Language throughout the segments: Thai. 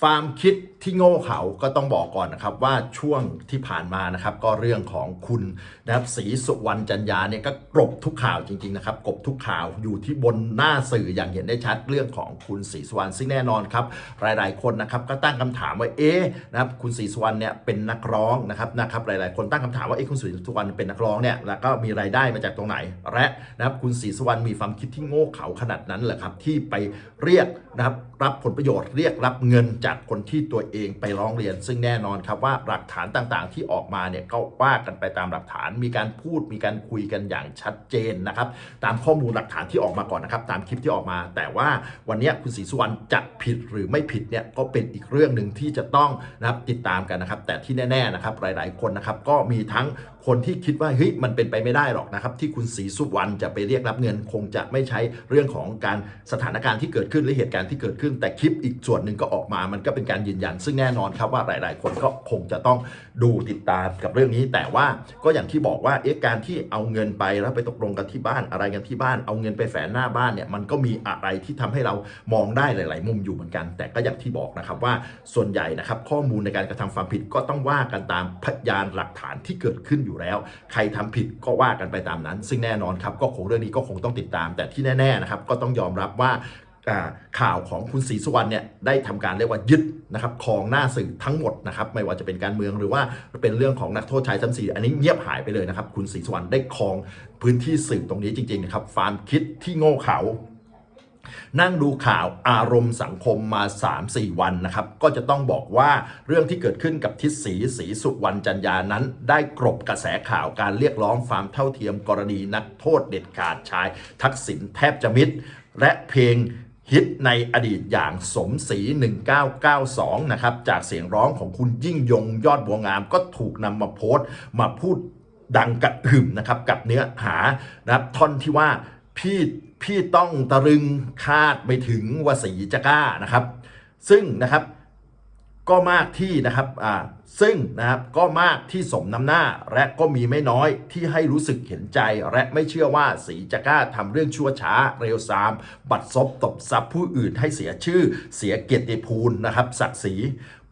ฟามคิดที่โง่เขาก็ต้องบอกก่อนนะครับว่าช่วงที่ผ่านมานะครับ ก็เรื่องของคุณนะครับศรีสุวรรณจันยาเนี่ยก็กรบทุกข่าวจริงๆนะครับกรบทุกข่าวอยู่ที่บนหน้าสื่ออย่างเห็นได้ชัดเรื่องของคุณศรีสุวรรณซึ่งแน่นอนครับหลายๆ คนนะครับก็ตั้งคำถามว่าเอ๊ะนะครับคุณศรีสุวรรณเนี่ยเป็นนักร้องนะครับนะครับหลายๆ คนตั้งคำถามว่าเอ๊ะคุณศรีสุวรรณเป็นนักร้องเนี่ยแล้วก็มีรายได้มาจากตรงไหน และนะครับคุณศรีสุวรรณมีความคิดที่โง่เขาขนาดนั้นเหรอครับที่ไปเรียกนะครับรับผลประโยชน์เรียกรับเงินจากคนที่ตัวเองไปร้องเรียน ซึ่งแน่นอนครับว่าหลักฐานต่างๆ ที่ออกมาเนี่ยก็ว่ากันไปตามหลักฐาน มีการพูดมีการคุยกันอย่างชัดเจนนะครับตามข้อมูลหลักฐานที่ออกมาก่อนนะครับตามคลิปที่ออกมา แต่ว่าวันนี้คุณศรีสุวรรณจะผิดหรือไม่ผิดเนี่ยก็เป็นอีกเรื่องหนึ่งที่จะต้องนะครับติดตามกันนะครับ แต่ที่แน่ๆนะครับหลาย ๆ คนนะครับก็มีทั้ง คนที่คิดว่าเฮ้ยมันเป็นไปไม่ได้หรอกนะครับ ที่คุณศรีสุวรรณจะไปเรียกรับเงินคงจะไม่ใช้เรื่องของการสถานการณ์ที่เกิดขึ้นหรือเหตุการณ์ที่เกิดขึ้น แต่คลิปอีกส่วนหนึ่งก็ออกมา มันก็เป็นการยืนยัน ซึ่งแน่นอนครับว่าหลาย ๆ คนก็คงจะต้องดูติดตามกับเรื่องนี้ แต่ว่าก็อย่างที่บอกว่าเอ๊ะการที่เอาเงินไปแล้วไปตกลงกันที่บ้านอะไรกันที่บ้าน เอาเงินไปแฝงหน้าบ้านเนี่ยมันก็มีอะไรที่ทำให้เรามองได้หลาย ๆ มุมอยู่เหมือนกัน แต่ก็อย่างที่บอกนะครับว่าส่วนใหญ่นะครับข้อมูลในการกระทำความผิดก็ต้องว่ากันตามพยานหลักฐานที่เกิดขึ้นอยู่แล้ว ใครทำผิดก็ว่ากันไปตามนั้น ซึ่งแน่นอนครับก็คงเรื่องนี้ก็คงต้องติดตาม แต่ที่แน่ๆนะครับก็ต้องยอมรับว่าข่าวของคุณศรีสุวรรณเนี่ยได้ทำการเรียกว่ายึดนะครับของหน้าสื่อทั้งหมดนะครับไม่ว่าจะเป็นการเมืองหรือว่าเป็นเรื่องของนักโทษชายชั้นสี่อันนี้เงียบหายไปเลยนะครับคุณศรีสุวรรณได้ครองพื้นที่สื่อตรงนี้จริงๆนะครับฟาร์มคิดที่โง่เขา นั่งดูข่าวอารมณ์สังคมมา 3-4 วันนะครับ ก็จะต้องบอกว่าเรื่องที่เกิดขึ้นกับทิศสีสีสุวรรณจันยานั้น ได้กรบกระแสข่าวการเรียกร้องความเท่าเทียมกรณีนักโทษเด็ดขาดชาย ทักษิณแทบจะมิดและเพลงฮิตในอดีตอย่างสมศรี 1992 นะครับ จากเสียงร้องของคุณยิ่งยงยอดบัวงามก็ถูกนำมาโพสต์มาพูดดังกระหึ่มนะครับกับเนื้อหานะครับท่อนที่ว่าพี่ พี่ต้องตะรึงคาดไปถึงวสีจะกล้านะครับ ซึ่งนะครับก็มากที่นะครับอ่าซึ่งนะครับก็มากที่สมน้ำหน้าและก็มีไม่น้อยที่ให้รู้สึกเห็นใจ และไม่เชื่อว่าสีจะกล้าทำเรื่องชั่วช้าเร็วซาม บัดซบตบซับผู้อื่นให้เสียชื่อเสียเกียรติภูมินะครับศักดิ์ศรี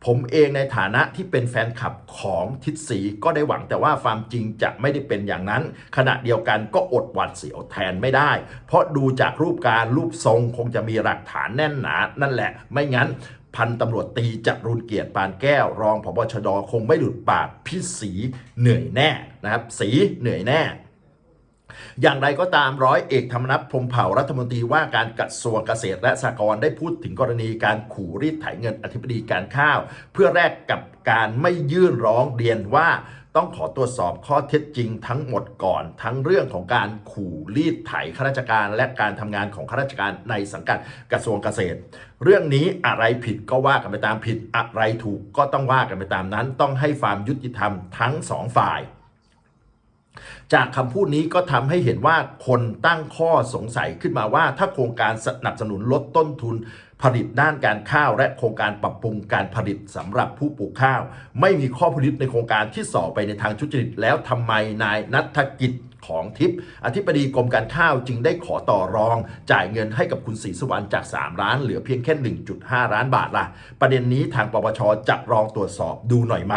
ผมเองในฐานะที่เป็นแฟนคลับของทิศสีก็ได้หวังแต่ว่าความจริงจะไม่ได้เป็นอย่างนั้น ขณะเดียวกันก็อดหวัดเสียวแทนไม่ได้ เพราะดูจากรูปการรูปทรงคงจะมีหลักฐานแน่นหนา นั่นแหละ ไม่งั้นพันตำรวจตีจรุนเกียรติปานแก้ว รองพบชดคงไม่หลุดปากพี่สีเหนื่อยแน่นะครับ สีเหนื่อยแน่ อย่างไรก็ตามร้อยเอกธรรมนัฐพรมเผ่ารัฐมนตรีว่าการกระทรวงเกษตรและสหกรณ์ได้พูดถึงกรณีการขู่รีดไถเงินอธิบดีการข้าว เพื่อแลกกับการไม่ยื่นร้องเรียนว่าต้องขอตรวจสอบข้อเท็จจริงทั้งหมดก่อน ทั้งเรื่องของการขู่รีดไถข้าราชการและการทำงานของข้าราชการในสังกัดกระทรวงเกษตร เรื่องนี้อะไรผิดก็ว่ากันไปตามผิดอะไรถูกก็ต้องว่ากันไปตามนั้น ต้องให้ความยุติธรรมทั้งสองฝ่าย จากคำพูดนี้ก็ทำให้เห็นว่าคนตั้งข้อสงสัยขึ้นมาว่า ถ้าโครงการสนับสนุนลดต้นทุนผลิตด้านการข้าว และโครงการปรับปรุงการผลิตสำหรับผู้ปลูกข้าว ไม่มีข้อพิรุธในโครงการที่ส่อไปในทางทุจริตแล้วทำไมนายนัฐกิจของทิพย์อธิบดีกรมการข้าวจึงได้ขอต่อรอง จ่ายเงินให้กับคุณศรีสุวรรณจาก 3 ล้าน เหลือเพียงแค่ 1.5 ล้านบาทล่ะ ประเด็นนี้ทางปปชจะลองตรวจสอบดูหน่อยไหม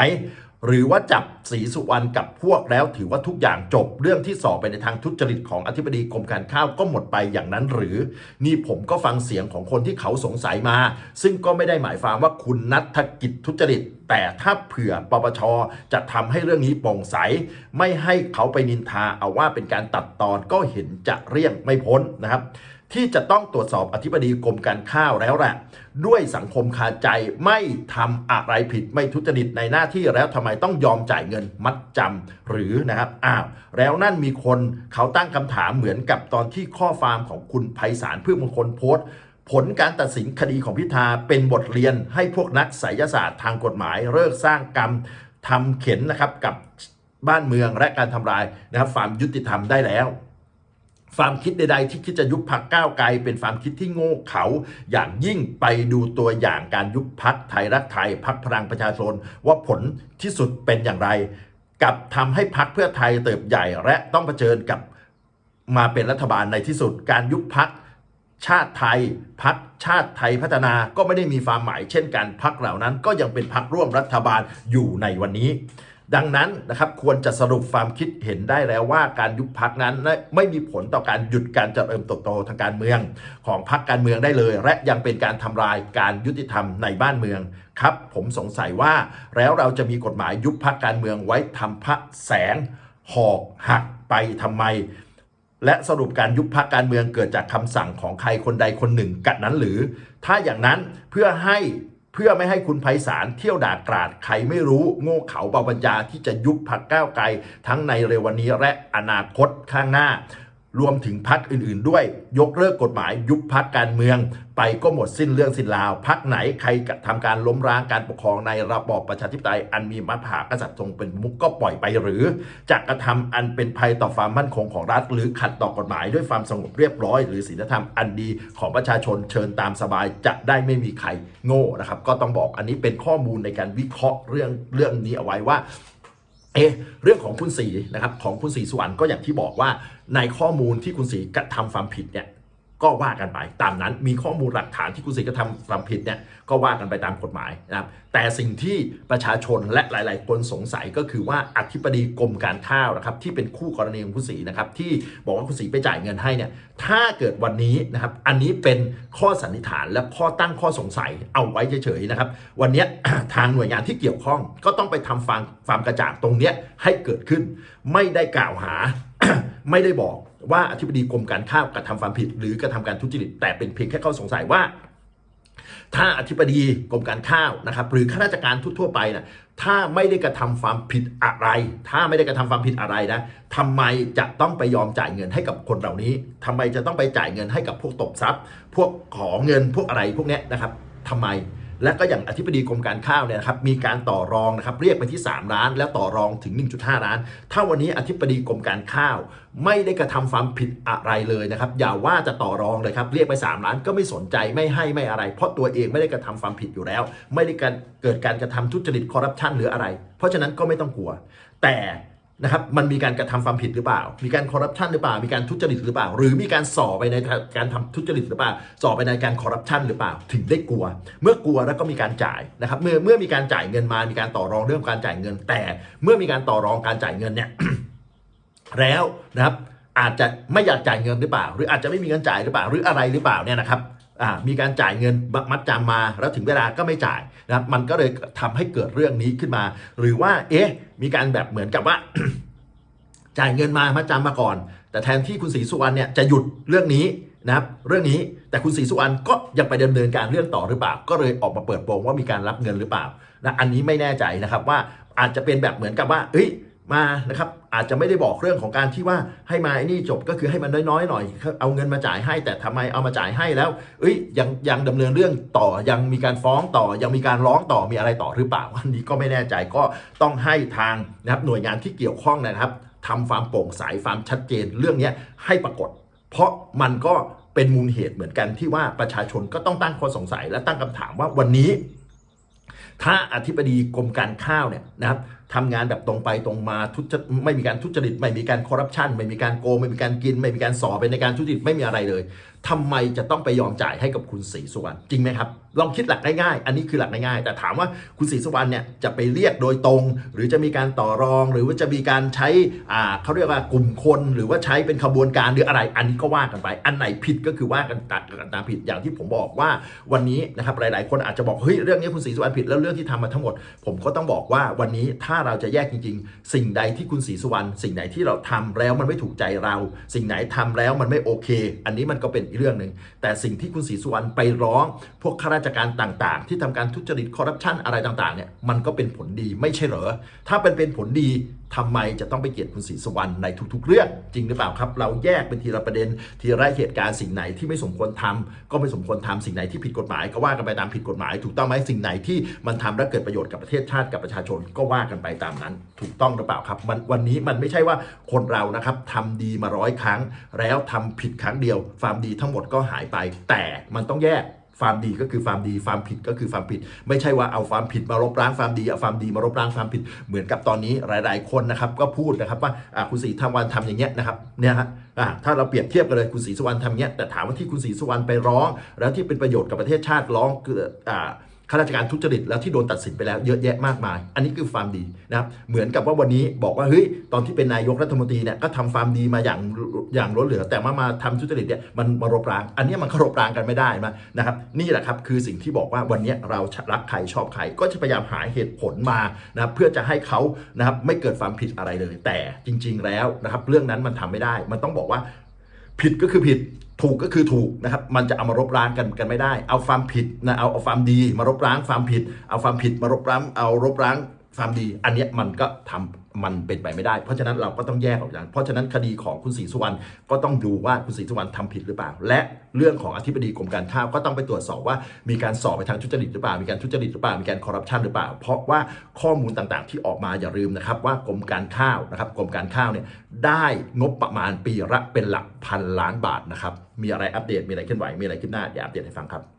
หรือว่าจับศรีสุวรรณกับพวกแล้วถือว่าทุกอย่างจบเรื่องที่สอบไปในทางทุจริตของอธิบดีกรมการข้าวก็หมดไปอย่างนั้นหรือ นี่ผมก็ฟังเสียงของคนที่เขาสงสัยมา ซึ่งก็ไม่ได้หมายความว่าคุณนัฐกิจทุจริต แต่ถ้าเผื่อปปชจะทำให้เรื่องนี้โปร่งใส ไม่ให้เขาไปนินทาเอาว่าเป็นการตัดตอนก็เห็นจะเรี่ยงไม่พ้นนะครับ ที่จะต้องตรวจสอบอธิบดีกรมการข้าวแล้วแหละด้วยสังคมคาใจไม่ทำอะไรผิดไม่ทุจริตในหน้าที่แล้วทำไมต้องยอมจ่ายเงินมัดจำหรือนะครับอ้าวแล้วนั่นมีคนเขาตั้งคำถามเหมือนกับตอนที่ข้อฟาร์มของคุณไพศาลเพื่อมงคลโพสต์ผลการตัดสินคดีของพิธาเป็นบทเรียนให้พวกนักไสยศาสตร์ทางกฎหมายเลิกสร้างกรรมทำเข็นนะครับกับบ้านเมืองและการทำลายนะครับความยุติธรรมได้แล้ว ความคิดใดๆ ที่คิดจะยุบพักก้าวไกล เป็นความคิดที่โง่เขาอย่างยิ่งไปดูตัวอย่างการยุบพักไทยรักไทยพักพลังประชาชนว่าผลที่สุดเป็นอย่างไร กับทำให้พักเพื่อไทยเติบใหญ่และต้องเผชิญกับมาเป็นรัฐบาลในที่สุด การยุบพักชาติไทยพักชาติไทยพัฒนาก็ไม่ได้มีความหมายเช่นกันพักเหล่านั้นก็ยังเป็นพักร่วมรัฐบาลอยู่ในวันนี้ ดังนั้นนะครับควรจะสรุปความคิดเห็นได้แล้วว่าการยุบพักนั้นไม่มีผลต่อการหยุดการเจริญเติบโตทางการเมือง ของพักการเมืองได้เลย และยังเป็นการทำลายการยุติธรรมในบ้านเมืองครับ ผมสงสัยว่าแล้วเราจะมีกฎหมายยุบพักการเมืองไว้ทำพระแสงหอกหักไปทำไม และสรุปการยุบพักการเมืองเกิดจากคำสั่งของใครคนใดคนหนึ่งกันนั้นหรือ ถ้าอย่างนั้นเพื่อให้ พื่อไม่ให้คุณไพศาลเที่ยวด่ากราดใครไม่รู้โง่เขาเบาปัญญาที่จะยุบพักก้าวไกล ทั้งในเร็ววันนี้และอนาคตข้างหน้า รวมถึงพักอื่น ๆ ด้วยยกเลิกกฎหมายยุบพักการเมือง ไปก็หมดสิ้นเรื่องสิ้นราวพักไหนใครกระทำการล้มล้างการปกครองในระบอบประชาธิปไตยอันมีมหากษัตริย์ทรงเป็นมุกก็ปล่อยไปหรือจะกระทำอันเป็นภัยต่อความมั่นคงของรัฐ หรือขัดต่อกฎหมายด้วยความสงบเรียบร้อย หรือศีลธรรมอันดีของประชาชนเชิญตามสบายจะได้ไม่มีใครโง่นะครับก็ต้องบอกอันนี้เป็นข้อมูลในการวิเคราะห์เรื่องเรื่องนี้เอาไว้ว่าเอะเรื่องของคุณสีนะครับของคุณสีสุวรรณก็อย่างที่บอกว่า ในข้อมูลที่คุณสีกระทำความผิดเนี่ยก็ว่ากันไปตามนั้นมีข้อมูลหลักฐานที่คุณสีกระทำความผิดเนี่ยก็ว่ากันไปตามกฎหมายนะครับแต่สิ่งที่ประชาชนและหลาย ๆ คนสงสัยก็คือว่าอธิบดีกรมการข้าวนะครับที่เป็นคู่กรณีของคุณสีนะครับที่บอกว่าคุณสีไปจ่ายเงินให้เนี่ยถ้าเกิดวันนี้นะครับอันนี้เป็นข้อสันนิษฐานและข้อตั้งข้อสงสัยเอาไว้เฉย ๆ นะครับ วันนี้ทางหน่วยงานที่เกี่ยวข้องก็ต้องไปทำฟาร์มฟาร์มกระจ่างตรงเนี้ยให้เกิดขึ้น ไม่ได้กล่าวหา ไม่ได้บอกว่าอธิบดีกรมการข้าวกระทำความผิด หรือกระทำการทุจริตแต่เป็นเพียงแค่ข้อสงสัยว่า ถ้าอธิบดีกรมการข้าวนะครับหรือข้าราชการทั่วไปนะถ้าไม่ได้กระทำความผิดอะไร ถ้าไม่ได้กระทำความผิดอะไรนะทำไมจะต้องไปยอมจ่ายเงินให้กับคนเหล่านี้ทำไมจะต้องไปจ่ายเงินให้กับพวกตบทรัพย์ พวกขอเงินพวกอะไรพวกนี้นะครับทำไม และก็อย่างอธิบดีกรมการข้าวเนี่ยนะครับมีการต่อรองนะครับเรียกไปที่ 3 ล้าน แล้วต่อรองถึง 1.5 ล้าน ถ้าวันนี้อธิบดีกรมการข้าว ไม่ได้กระทำความผิดอะไรเลยนะครับอย่าว่าจะต่อรองเลยครับเรียกไป 3 ล้านก็ไม่สนใจไม่ให้ไม่อะไร เพราะตัวเองไม่ได้กระทำความผิดอยู่แล้ว ไม่ได้การเกิดการกระทำทุจริตคอร์รัปชันหรืออะไร เพราะฉะนั้นก็ไม่ต้องกลัว แต่ นะครับมันมีการกระทำความผิดหรือเปล่า มีการคอร์รัปชันหรือเปล่า มีการทุจริตหรือเปล่า หรือมีการส่อไปในการทำทุจริตหรือเปล่าส่อไปในการคอร์รัปชันหรือเปล่า ถึงได้กลัว เมื่อกลัวแล้วก็มีการจ่ายนะครับเมื่อเมื่อมีการจ่ายเงินมา มีการต่อรองเรื่องการจ่ายเงิน แต่เมื่อมีการต่อรองการจ่ายเงินเนี่ยแล้วนะครับอาจจะไม่อยากจ่ายเงินหรือเปล่า หรืออาจจะไม่มีเงินจ่ายหรือเปล่า หรืออะไรหรือเปล่าเนี่ยนะครับ มีการจ่ายเงินมัดจำมา แล้วถึงเวลาก็ไม่จ่ายนะครับมันก็เลยทำให้เกิดเรื่องนี้ขึ้นมา หรือว่าเอ๊ะมีการแบบเหมือนกับว่า จ่ายเงินมามาจำมาก่อน แต่แทนที่คุณศรีสุวรรณเนี่ยจะหยุดเรื่องนี้นะครับเรื่องนี้แต่คุณศรีสุวรรณก็ยังไปดำเนินการเรื่องต่อหรือเปล่า ก็เลยออกมาเปิดโปงว่ามีการรับเงินหรือเปล่านะอันนี้ไม่แน่ใจนะครับว่าอาจจะเป็นแบบเหมือนกับว่าเอ้ย มานะครับอาจจะไม่ได้บอกเรื่องของการที่ว่าให้มาไอ้นี่จบก็คือให้มันน้อยๆหน่อย เอาเงินมาจ่ายให้ แต่ทำไมเอามาจ่ายให้แล้ว เอ้ยยังยังดำเนินเรื่องต่อยังมีการฟ้องต่อ ยังมีการร้องต่อมีอะไรต่อหรือเปล่าอันนี้ก็ไม่แน่ใจก็ต้องให้ทางนะครับหน่วยงานที่เกี่ยวข้องนะครับทำความโปร่งใสความชัดเจนเรื่องนี้ให้ปรากฏ เพราะมันก็เป็นมูลเหตุเหมือนกันที่ว่าประชาชนก็ต้องตั้งข้อสงสัยและตั้งคำถามว่าวันนี้ ถ้าอธิบดีกรมการข้าวเนี่ยนะครับ ทำงานแบบตรงไปตรงมาทุจไม่มีการทุจริต ไม่มีการคอร์รัปชันไม่มีการโกงไม่มีการกิน ไม่มีการสอบเป็นในการทุจริตไม่มีอะไรเลยทำไมจะต้องไปยอมจ่ายให้กับคุณศรีสุวรรณจริงไหมครับลองคิดหลักง่ายๆ อันนี้คือหลักง่ายๆ แต่ถามว่าคุณศรีสุวรรณเนี่ยจะไปเรียกโดยตรง หรือจะมีการต่อรอง หรือว่าจะมีการใช้อ่าเขาเรียกว่ากลุ่มคน หรือว่าใช้เป็นขบวนการหรืออะไร อันนี้ก็ว่ากันไป อันไหนผิดก็คือว่ากันตัดกันตามผิดอย่างที่ผมบอกว่าวันนี้นะครับหลายๆ คนอาจจะบอกเฮ้ยเรื่องนี้คุณศรีสุวรรณผิดแล้วเรื่องที่ทำมาทั้งหมด ผมก็ต้องบอกว่าวันนี้ถ้าเราจะแยกจริง ๆ สิ่งใดที่คุณศรีสุวรรณสิ่งไหนที่เราทำแล้วมันไม่ถูกใจเรา สิ่งไหนทำแล้วมันไม่โอเค อันนี้มันก็เป็นอีกเรื่องหนึ่งแต่สิ่งที่คุณศรีสุวรรณไปร้อง พวกข้าราชการต่างๆ ที่ทำการทุจริตคอร์รัปชันอะไรต่างๆเนี่ยมันก็เป็นผลดีไม่ใช่เหรอถ้าเป็นเป็นผลดีทำไมจะต้องไปเกลียดคุณศรีสุวรรณในทุก ๆ เรื่องจริงหรือเปล่าครับ เราแยกเป็นทีละประเด็น ทีละเหตุการณ์สิ่งไหนที่ไม่สมควรทำก็ไม่สมควรทำสิ่งไหนที่ผิดกฎหมาย ก็ว่ากันไปตามผิดกฎหมาย ถูกต้องไหมสิ่งไหนที่มันทำแล้วเกิดประโยชน์กับประเทศชาติกับประชาชนก็ว่ากันไปตามนั้น ถูกต้องหรือเปล่าครับมันวันนี้มันไม่ใช่ว่าคนเรานะครับทำดีมาร้อยครั้ง แล้วทำผิดครั้งเดียวความดีทั้งหมดก็หายไป แต่มันต้องแยก ความดีก็คือความดีความผิดก็คือความผิด ไม่ใช่ว่าเอาความผิดมาลบล้างความดีเอาความดีมาลบล้างความผิด เหมือนกับตอนนี้หลาย ๆ คนนะครับก็พูดนะครับว่าคุณศรีทำวันทำอย่างเงี้ยนะครับเนี่ยฮะถ้าเราเปรียบเทียบกันเลยคุณศรีสุวรรณทำเงี้ยแต่ถามว่าที่คุณศรีสุวรรณไปร้อง แล้วที่เป็นประโยชน์กับประเทศชาติร้องคืออ่า ข้าราชการทุจริตแล้วที่โดนตัดสินไปแล้วเยอะแยะมากมาย อันนี้คือความดีนะครับเหมือนกับว่าวันนี้บอกว่าเฮ้ยตอนที่เป็นนายกรัฐมนตรีเนี่ยก็ทำความดีมาอย่างอย่างล้นเหลือ แต่มามาทำทุจริตเนี่ยมันมารบราง อันนี้มันก็รบรางกันไม่ได้มานะครับนี่แหละครับคือสิ่งที่บอกว่าวันนี้เรารักใครชอบใครก็จะพยายามหาเหตุผลมานะเพื่อจะให้เขานะครับไม่เกิดความผิดอะไรเลย แต่จริง ๆ แล้วนะครับเรื่องนั้นมันทำไม่ได้ มันต้องบอกว่า ผิดก็คือผิดถูกก็คือถูกนะครับ มันจะเอามารบล้างกันกันไม่ได้ เอาความผิดนะเอาเอาความดีมารบล้างความผิด เอาความผิดมารบล้างเอารบล้างความดี อันเนี้ยมันก็ทำ มันเป็นไปไม่ได้ เพราะฉะนั้นเราก็ต้องแยกออกจากเพราะฉะนั้นคดีของคุณศรีสุวรรณก็ต้องดูว่าคุณศรีสุวรรณทำผิดหรือเปล่า และเรื่องของอธิบดีกรมการข้าวก็ต้องไปตรวจสอบว่ามีการสอบไปทางทุจริตหรือเปล่า มีการทุจริตหรือเปล่า มีการคอร์รัปชันหรือเปล่า เพราะว่าข้อมูลต่างๆ ที่ออกมาอย่าลืมนะครับว่ากรมการข้าวนะครับกรมการข้าวเนี่ยได้งบประมาณปีละเป็นหลักพันล้านบาทนะครับมีอะไรอัปเดตมีอะไรเคลื่อนไหวมีอะไรขึ้นหน้าเดี๋ยวอัปเดตให้ฟังครับ